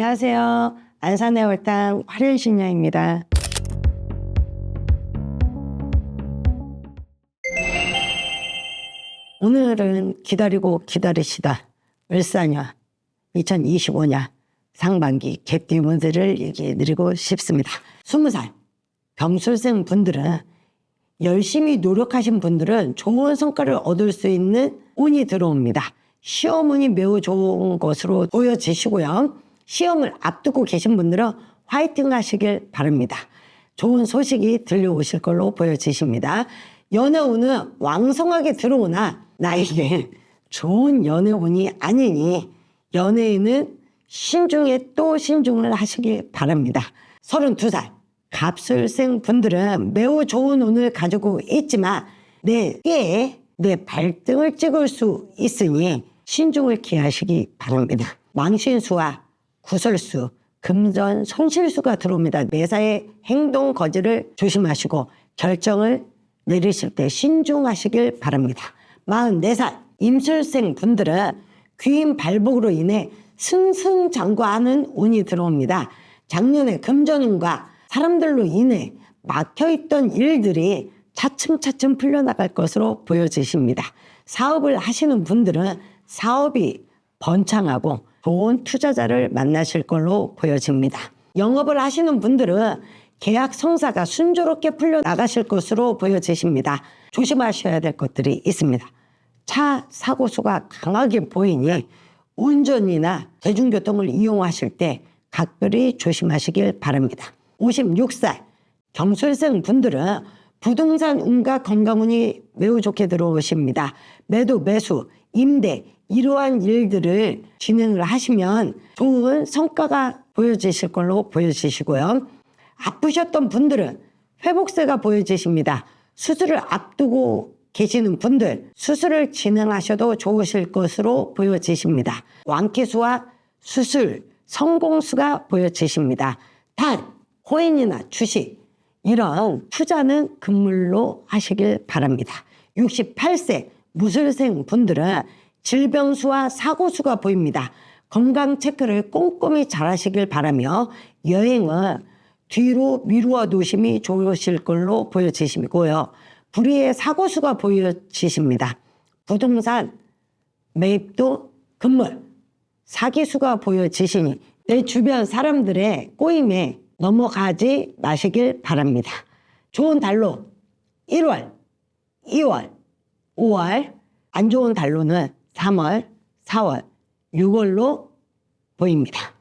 안녕하세요. 안산의 월당 화련신녀입니다. 오늘은 기다리고 기다리시다. 을사년 2025년 상반기 개띠 문제를 얘기해 드리고 싶습니다. 20살 경술생 분들은 열심히 노력하신 분들은 좋은 성과를 얻을 수 있는 운이 들어옵니다. 시험 운이 매우 좋은 것으로 보여지시고요. 시험을 앞두고 계신 분들은 화이팅 하시길 바랍니다. 좋은 소식이 들려오실 걸로 보여지십니다. 연애운은 왕성하게 들어오나 나에게 좋은 연애운이 아니니 연애에는 신중에 또 신중을 하시길 바랍니다. 32살 갑술생 분들은 매우 좋은 운을 가지고 있지만 내 꾀에 내 발등을 찍을 수 있으니 신중을 기하시기 바랍니다. 망신수와 구설수, 금전 손실수가 들어옵니다. 매사에 행동 거지를 조심하시고 결정을 내리실 때 신중하시길 바랍니다. 44살 임술생 분들은 귀인 발복으로 인해 승승장구하는 운이 들어옵니다. 작년에 금전운과 사람들로 인해 막혀있던 일들이 차츰차츰 풀려나갈 것으로 보여지십니다. 사업을 하시는 분들은 사업이 번창하고 좋은 투자자를 만나실 걸로 보여집니다. 영업을 하시는 분들은 계약 성사가 순조롭게 풀려 나가실 것으로 보여지십니다. 조심하셔야 될 것들이 있습니다. 차 사고 수가 강하게 보이니 운전이나 대중교통을 이용하실 때 각별히 조심하시길 바랍니다. 56살 경술생 분들은 부동산 운과 건강운이 매우 좋게 들어오십니다. 매도, 매수, 임대 이러한 일들을 진행을 하시면 좋은 성과가 보여지실 걸로 보여지시고요. 아프셨던 분들은 회복세가 보여지십니다. 수술을 앞두고 계시는 분들 수술을 진행하셔도 좋으실 것으로 보여지십니다. 완쾌수와 수술 성공수가 보여지십니다. 단 코인이나 주식 이런 투자는 금물로 하시길 바랍니다. 68세 무술생 분들은 질병수와 사고수가 보입니다. 건강 체크를 꼼꼼히 잘 하시길 바라며 여행은 뒤로 미루어 두심이 좋으실 걸로 보여지시고요. 불의의 사고수가 보여지십니다. 부동산 매입도 금물 사기수가 보여지시니 내 주변 사람들의 꼬임에 넘어가지 마시길 바랍니다. 좋은 달로 1월, 2월, 5월, 안 좋은 달로는 3월, 4월, 6월로 보입니다.